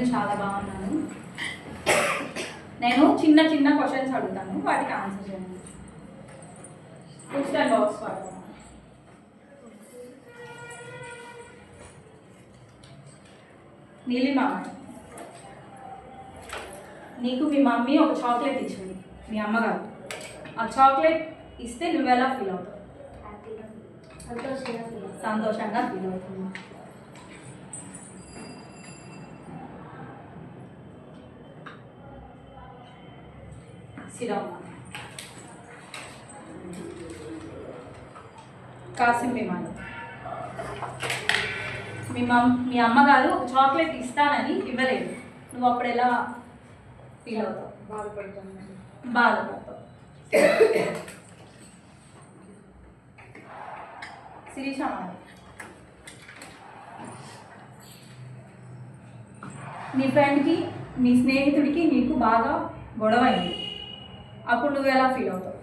నేను చాలా బాగున్నాను. నేను చిన్న చిన్న క్వశ్చన్స్ అడుగుతాను. వాటికి ఆన్సర్ చేయండి. క్వశ్చన్ బాక్స్ వాడతాను నీలిమా నీకు మీ మమ్మీ ఒక చాక్లెట్ ఇచ్చింది. మీ అమ్మగారు. ఆ చాక్లెట్ ఇస్తే నువ్వు ఎలా ఫీల్ అవుతావు. సంతోషంగా ఫీల్ అవుతుంది శ్రీరామ్ కాసిం విమానం మీ మమ్ మీ అమ్మగారు చాక్లెట్ ఇస్తానని ఇవ్వలేదు. నువ్వు అప్పుడు ఎలా ఫీల్ అవుతావు? బాధపడతావు. శిరీష నీ ఫ్రెండ్కి మీ స్నేహితుడికి నీకు బాగా గొడవ అయింది అప్పుడు నువ్వు ఎలా ఫీల్ అవుతావు?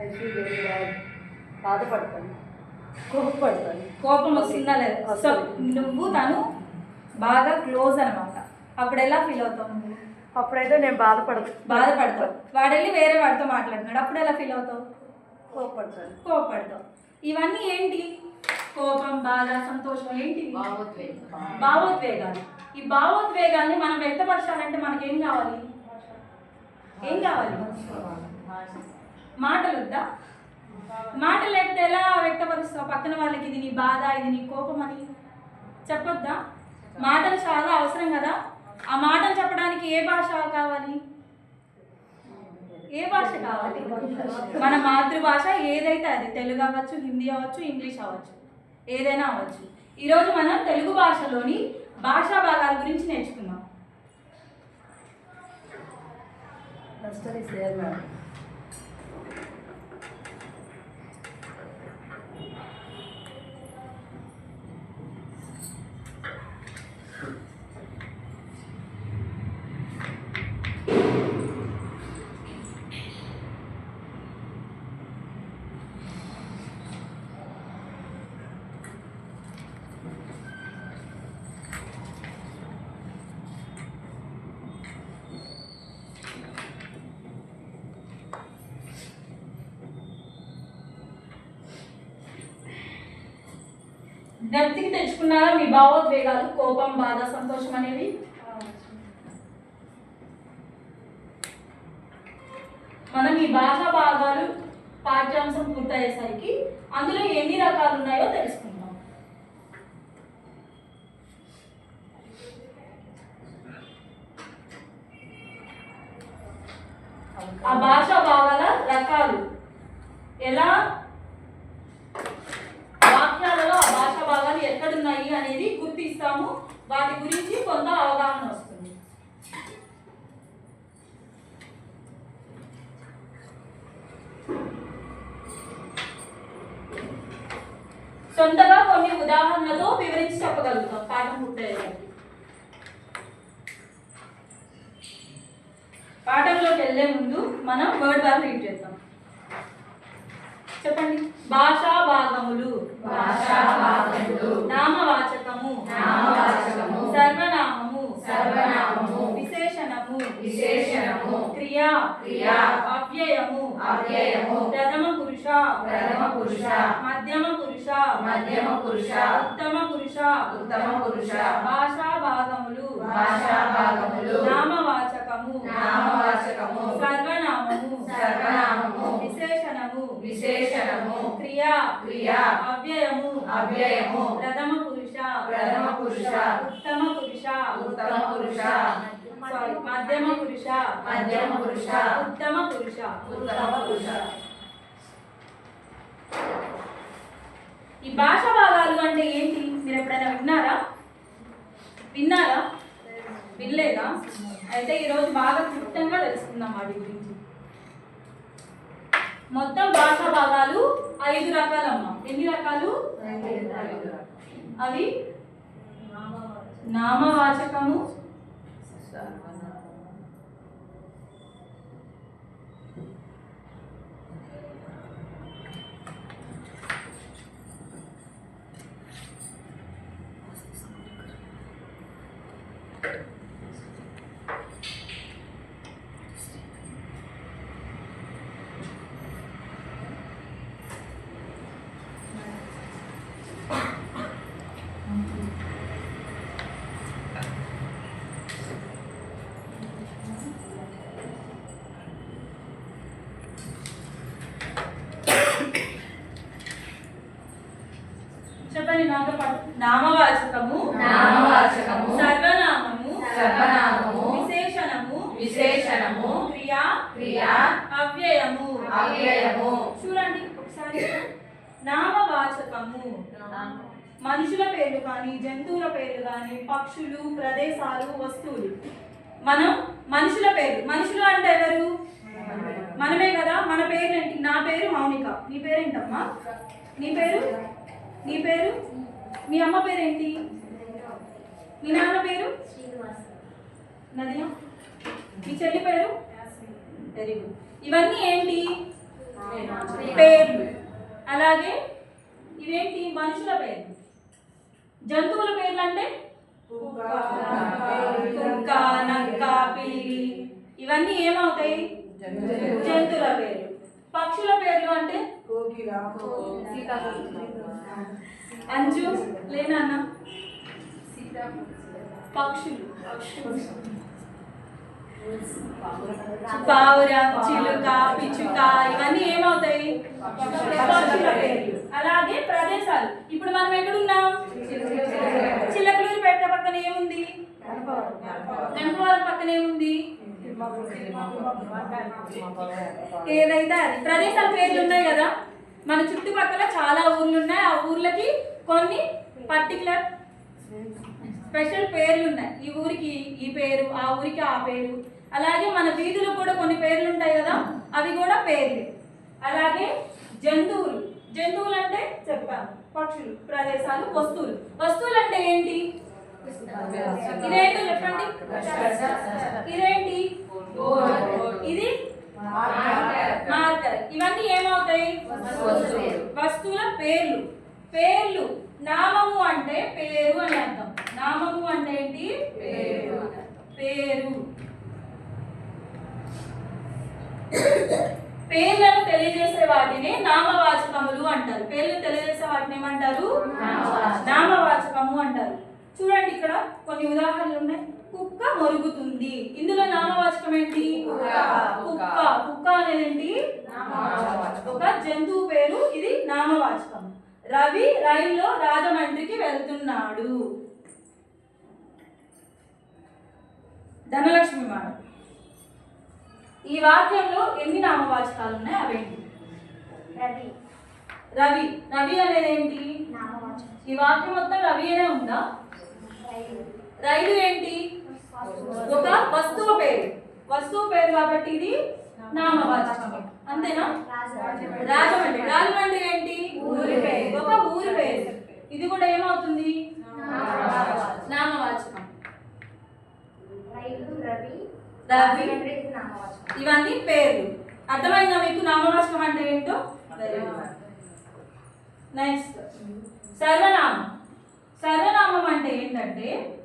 ఐ ఫీల్ వెరీ బ్యాడ్ బాధపడతాను. కోపపడతాను. కోపం వస్తుందా లేదా? సో నువ్వు తను బాగా క్లోజ్ అనమాట అప్పుడు ఎలా ఫీల్ అవుతావు నువ్వు? అప్పుడైతే నేను బాధపడతాను బాధపడతావు. వాడెళ్ళి వేరే వాడితో మాట్లాడుతున్నాడు. అప్పుడు ఎలా ఫీల్ అవుతావు? కోపపడతాను. కోపడతావు ఇవన్నీ ఏంటి? కోపం బాధ సంతోషం ఏంటి? భావోద్వేగాలు. ఈ భావోద్వేగాల్ని మనం వ్యక్తపరచాలంటే మనకేం కావాలి? ఏం కావాలి? మాటలు వద్దా మాటలు లేకపోతే ఎలా వ్యక్తపరుస్తావు? పక్కన వాళ్ళకి ఇది నీ బాధ ఇది నీ కోపం అని? చెప్పొద్దా? మాటలు చాలా అవసరం కదా. ఆ మాటలు చెప్పడానికి ఏ భాష కావాలి? ఏ భాష కావాలి? మన మాతృభాష ఏదైతే అది తెలుగు అవ్వచ్చు హిందీ అవ్వచ్చు ఇంగ్లీష్ అవ్వచ్చు ఏదైనా అవ్వచ్చు. ఈరోజు మనం తెలుగు భాషలోని భాషా భాగాల గురించి నేర్చుకుందాం. esclarecer, né? జ్ఞప్తికి తెచ్చుకున్నారా? మీ భావోద్వేగాలు కోపం బాధ సంతోషం అనేవి? మనం ఈ భాషా భాగాలు పాఠ్యాంశం పూర్తయ్యేసరికి అందులో ఎన్ని రకాలు ఉన్నాయో తెలుసుకుందాం. ఆ భాషా భాగాల రకాలు ఎలా వాక్యాలలో ఆ భాషా భాగాలు ఎక్కడున్నాయి అనేది గుర్తిస్తాము వాటి గురించి కొంత అవగాహన వస్తుంది సొంతగా కొన్ని ఉదాహరణలతో వివరించి చెప్పగలుగుతాం పాఠం పూర్తయ్యేసరికి పాఠంలోకి వెళ్ళే ముందు మనం వర్డ్ బ్యాగ్ రీడ్ చేద్దాం చెప్పండి భాషా భాగములు భాషా భాగములు. నామవాచకము నామవాచకము. సర్వనామము సర్వనామము. విశేషణము విశేషణము. క్రియా క్రియా. అవ్యయము అవ్యయము. ప్రథమ పురుష ప్రథమ పురుష. మధ్యమ పురుష మధ్యమ పురుష. ఉత్తమ పురుష ఉత్తమ పురుష. భాషా భాగములు భాషా భాగములు. నామవాచకము నామవాచకము. సర్వనామము సర్వనామము. విశేషణము విశేషణము. క్రియా క్రియా. అవ్యయము అవ్యయము. ప్రథమ పురుష ప్రథమ పురుష. ఉత్తమ పురుష ఉత్తమ పురుష. మధ్యమ పురుష మధ్యమ పురుష. ఉత్తమ పురుష ఉత్తమ పురుష. ఈ భాష భాగాలు అంటే ఏంటి మీరు ఎప్పుడైనా విన్నారా విన్నారా వినలేదా అయితే ఈరోజు బాగా క్లుప్తంగా తెలుసుకుందాం వాటి గురించి. మొత్తం భాషా భాగాలు ఐదు రకాలమ్మా. ఎన్ని రకాలు? అవి నామవాచకము నామవాచకము. నామవాచకము. సర్వనామము. సర్వనామము. విశేషణము. విశేషణము. క్రియ. క్రియ. అవ్యయము. అవ్యయము. చూడండి ఒకసారి. నామవాచకము. మనుషుల పేర్లు కానీ జంతువుల పేర్లు కానీ పక్షులు ప్రదేశాలు వస్తువులు. మనం మనుషుల పేరు మనుషులు అంటే ఎవరు? మనమే కదా. మన పేరు ఏంటి? నా పేరు మౌనిక. నీ పేరేంటమ్మా? నీ పేరు? నీ పేరు? మీ అమ్మ పేరేంటి? మీ నాన్న పేరు? నదియా మీ చెల్లి పేరు? వెరీ గుడ్ ఇవన్నీ ఏంటి? పేర్లు. అలాగే ఇవేంటి? మనుషుల పేర్లు. జంతువుల పేర్లు అంటే కుక్క నక్క పిల్లి. ఇవన్నీ ఏమవుతాయి? జంతువుల పేర్లు. పక్షుల పేర్లు అంటే? అంజు లేనన్న పక్షులు. పావురం చిలుక పిచ్చుక ఇవన్నీ ఏమవుతాయి? అలాగే ప్రదేశాలు. ఇప్పుడు మనం ఎక్కడున్నాం? చిలకలూరు పెట్ట పక్కన ఏముంది? గణపవరం పక్కన ఏముంది? ఏదైతే అది ప్రదేశాల పేర్లు ఉన్నాయి కదా మన చుట్టుపక్కల చాలా ఊర్లు ఉన్నాయి ఆ ఊర్లకి కొన్ని పర్టికులర్ స్పెషల్ పేర్లు ఉన్నాయి ఈ ఊరికి ఈ పేరు ఆ ఊరికి ఆ పేరు. అలాగే మన వీధులకు కూడా కొన్ని పేర్లు ఉంటాయి కదా అవి కూడా పేర్లు. అలాగే జంతువులు. జంతువులు అంటే చెప్పాను పక్షులు ప్రదేశాలు వస్తువులు. వస్తువులు అంటే ఏంటి? ఇదేంటో చెప్పండి. ఇదేంటి? ఇది మార్కర్. ఇవన్నీ ఏమవుతాయి? వస్తువుల పేర్లు. పేర్లు. నామము అంటే పేరు అని అర్థం. నామము అంటే ఏంటి? పేరు. పేరు. పేర్లను తెలియజేసే వాటిని నామవాచకములు అంటారు. పేర్లు తెలియజేసే వాటిని ఏమంటారు? నామవాచకం. నామవాచకము అంటారు. చూడండి ఇక్కడ కొన్ని ఉదాహరణలు ఉన్నాయి. కుక్క మొరుగుతుంది. ఇందులో నామవాచకం ఏంటి? కుక్క. కుక్క. అనేది ఏంటి. ఒక జంతువు పేరు. ఇది నామవాచకం. రవి రైల్లో రాజమండ్రికి వెళ్తున్నాడు. ధనలక్ష్మి మాట ఈ వాక్యంలో ఎన్ని నామవాచకాలు ఉన్నాయి? అవేంటి రవి. రవి. రవి అనేది ఏంటి? ఈ వాక్యం మొత్తం రవి అనే ఉందా? రైలు ఏంటి? ఒక వస్తువు పేరు. వస్తువు పేరు కాబట్టి ఇది నామవాచకం. అంతేనా? రాజమండ్రి. రాజమండ్రి ఏంటి? ఊరి పేరు. ఒక ఊరి పేరు. ఇది కూడా ఏమవుతుంది? నామవాచకం. రవి ఇవన్నీ పేర్లు. అర్థమైందా మీకు? నామవాచకం అంటే ఏంటో? నెక్స్ట్ సర్వనామం. సర్వనామం అంటే ఏంటంటే?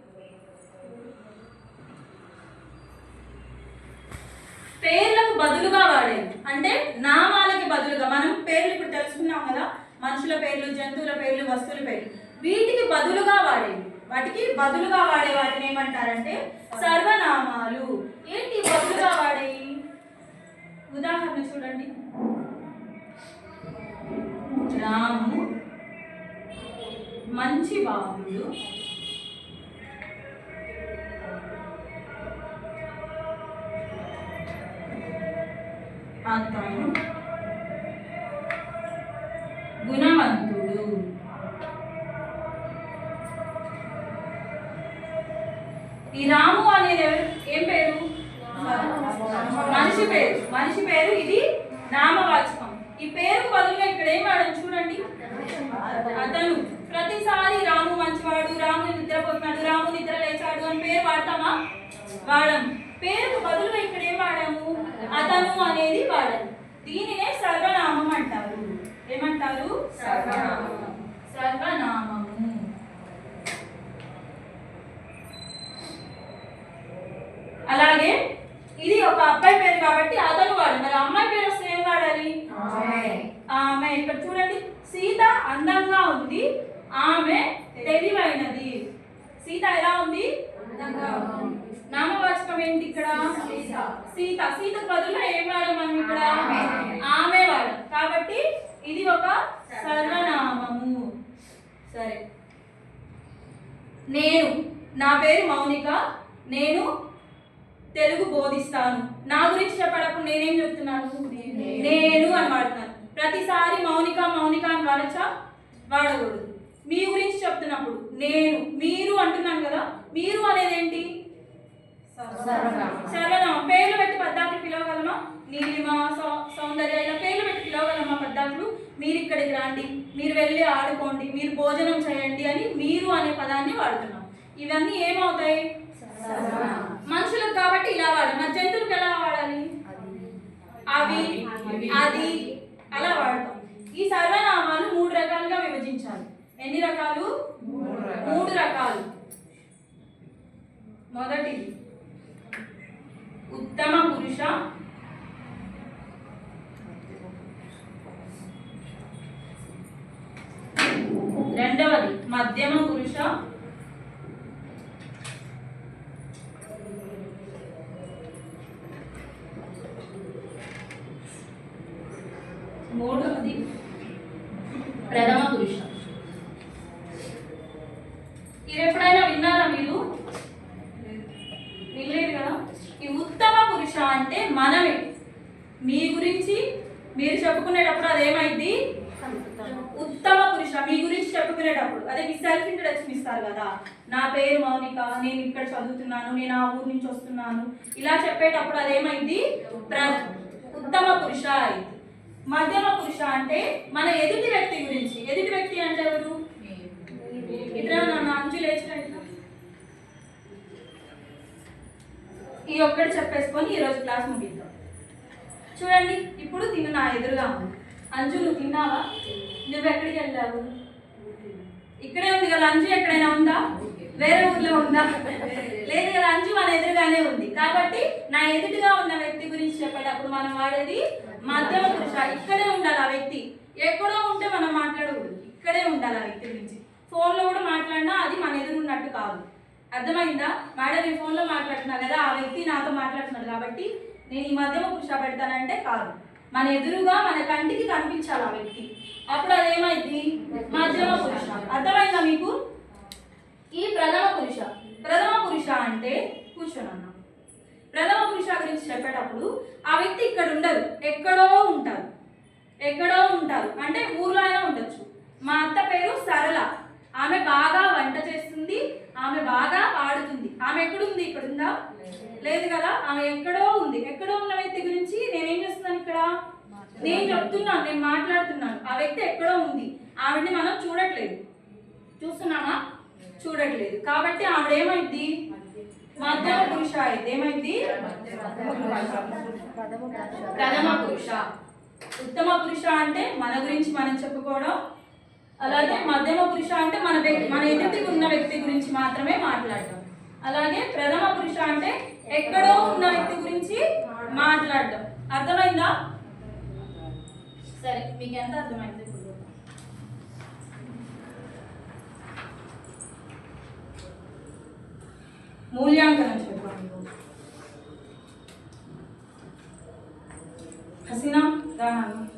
పేర్లకు బదులుగా వాడేది. అంటే నామాలకి బదులుగా. మనం పేర్లు ఇప్పుడు తెలుసుకున్నాం కదా. మనుషుల పేర్లు జంతువుల పేర్లు వస్తువుల పేర్లు. వీటికి బదులుగా వాడేవి వాటికి బదులుగా వాడే వాటిని ఏమంటారంటే సర్వనామాలు. ఏంటి బదులుగా వాడేవి ఉదాహరణ చూడండి. రాము మంచి బాబుడు అతను గుణవంతుడు ఈ రాము అనేది ఎవరు ఏం పేరు మనిషి పేరు మనిషి పేరు ఇది నామవాచకం ఈ పేరు బదులుగా ఇక్కడ ఏం వాడడం చూడండి అతను ప్రతిసారి రాము మంచివాడు రాము నిద్రపోతున్నాడు రాము నిద్ర లేచాడు అని పేరు వాడతామా వాడము. పేరుకు బదులుగా ఇక్కడ ఏం వాడాము? అతను అనేది వాడాము. దీనినే సర్వనామం అంటారు. ఏమంటారు? సర్వనామం. సర్వనామము. అలాగే ఇది ఒక అబ్బాయి పేరు కాబట్టి అతను వాడు. మరి అమ్మాయి పేరు వస్తే ఏం వాడాలి? ఆమె. ఇక్కడ చూడండి సీత అందంగా ఉంది. ఆమె తెలివైనది. సీత ఎలా ఉంది. నామవాచకం ఏంటి ఇక్కడ? సీత. సీత సీతకు బదులుగా ఏం వాడాం మనం ఇక్కడ? ఆమె. ఆమె వాడాం. కాబట్టి ఇది ఒక సర్వనామము. సరే. నేను నా పేరు మౌనిక. నేను తెలుగు బోధిస్తాను. నా గురించి చెప్పేటప్పుడు నేనేం చెప్తున్నాను? నేను అని వాడుతున్నాను. ప్రతిసారి మౌనిక మౌనిక అని వాడచ్చా? వాడకూడదు. మీ గురించి చెప్తున్నప్పుడు నేను మీరు అంటున్నాను కదా మీరు అనేది ఏంటి సర్వనామం. పేర్లు పెట్టి పద్దాకులు పిలవగలమా? నీలిమ సౌ- సౌందర్య ఇలా పేర్లు పెట్టి పిలవగలమా పద్దాకులు మీరు ఇక్కడికి రండి మీరు వెళ్ళి ఆడుకోండి మీరు భోజనం చేయండి అని మీరు అనే పదాన్ని వాడుతున్నాం. ఇవన్నీ ఏమవుతాయి? మనుషులకు కాబట్టి ఇలా వాడాలి. మరి జంతువులకు ఎలా వాడాలి? అవి. అది అలా వాడతాం ఈ సర్వనామాలు మూడు రకాలుగా విభజించాలి ఎన్ని రకాలు మూడు రకాలు మొదటిది ఉత్తమ పురుష రెండవది మధ్యమ పురుష మూడవది ప్రథమ పురుష ఇవి ఎప్పుడైనా విన్నారా మీరు వినలేదు కదా ఈ ఉత్తమ పురుష అంటే మనమే మీ గురించి మీరు చెప్పుకునేటప్పుడు అదేమైంది ఉత్తమ మీ గురించి చెప్పుకునేటప్పుడు అదే మీ సెల్ఫ్ ఇంట్రడక్షన్ ఇస్తారు కదా. నా పేరు మౌనిక నేను ఇక్కడ చదువుతున్నాను నేను ఆ ఊరు నుంచి వస్తున్నాను. ఇలా చెప్పేటప్పుడు అదేమైంది? ప్ర ఉత్తమ పురుష అయింది. మధ్యమ పురుష అంటే మన ఎదుటి వ్యక్తి గురించి. ఎదుటి వ్యక్తి అంటే ఎవరు? ఇద్దరు నన్ను అంజు లేచినట్టు ఈ ఒక్కటి చెప్పేసుకొని ఈరోజు క్లాస్ ముగిద్దాం. చూడండి ఇప్పుడు తిను నా ఎదురుగా ఉంది. అంజు నువ్వు తిన్నావా? నువ్వు ఎక్కడికి వెళ్ళావు? ఇక్కడే ఉంది కదా అంజు ఎక్కడైనా ఉందా? వేరే ఊర్లో ఉందా? లేదు కదా అంజు మన ఎదురుగానే ఉంది. కాబట్టి నా ఎదుటిగా ఉన్న వ్యక్తి గురించి చెప్పేటప్పుడు మనం వాడేది మధ్యమ పురుష. ఇక్కడే ఉండాలి ఆ వ్యక్తి. ఎక్కడో ఉంటే మనం మాట్లాడకూడదు. ఇక్కడే ఉండాలి ఆ వ్యక్తి గురించి. ఫోన్లో కూడా మాట్లాడినా అది మన ఎదురు ఉన్నట్టు కాదు. అర్థమైందా? మేడం నేను ఫోన్లో మాట్లాడుతున్నా కదా ఆ వ్యక్తి నాతో మాట్లాడుతున్నాడు కాబట్టి నేను ఈ మధ్యమ పురుష పెడతానంటే కాదు. మన ఎదురుగా మన కంటికి కనిపించాలి ఆ వ్యక్తి. అప్పుడు అదేమైంది? మధ్యమ పురుష. అర్థమైందా మీకు? ఈ ప్రథమ పురుష. ప్రథమ పురుష అంటే కూర్చొని అన్నాం ప్రథమ పురుష గురించి చెప్పేటప్పుడు ఆ వ్యక్తి ఇక్కడ ఉండరు ఎక్కడో ఉంటారు ఎక్కడో ఉంటారు అంటే ఊర్లో అయినా ఉండొచ్చు. మా అత్త పేరు సరళ. ఆమె బాగా వంట చేస్తుంది. ఆమె బాగా పాడుతుంది. ఆమె ఎక్కడుంది? ఇక్కడ ఉందా లేదు కదా? ఆమె ఎక్కడో ఉంది. ఎక్కడో ఉన్న వ్యక్తి గురించి నేనేం చేస్తాను నేను చెప్తున్నాను నేను మాట్లాడుతున్నాను. ఆ వ్యక్తి ఎక్కడో ఉంది. ఆవిడని మనం చూడట్లేదు. చూస్తున్నామా? చూడట్లేదు. కాబట్టి ఆవిడ ఏమైంది మధ్య పురుష అయితే ఏమైంది? ప్రథమ పురుష. ఉత్తమ పురుష అంటే మన గురించి మనం చెప్పుకోవడం అలాగే మధ్యమ పురుష అంటే మన వ్యక్తి మన ఎదుటికి ఉన్న వ్యక్తి గురించి మాత్రమే మాట్లాడటం అలాగే ప్రథమ పురుష అంటే ఎక్కడో ఉన్న వ్యక్తి గురించి మాట్లాడటం అర్థమైందా? సరే మీకు ఎంత అర్థమైంది ఇప్పుడు మూల్యాంకనం చెప్పండి. హసీనా రానా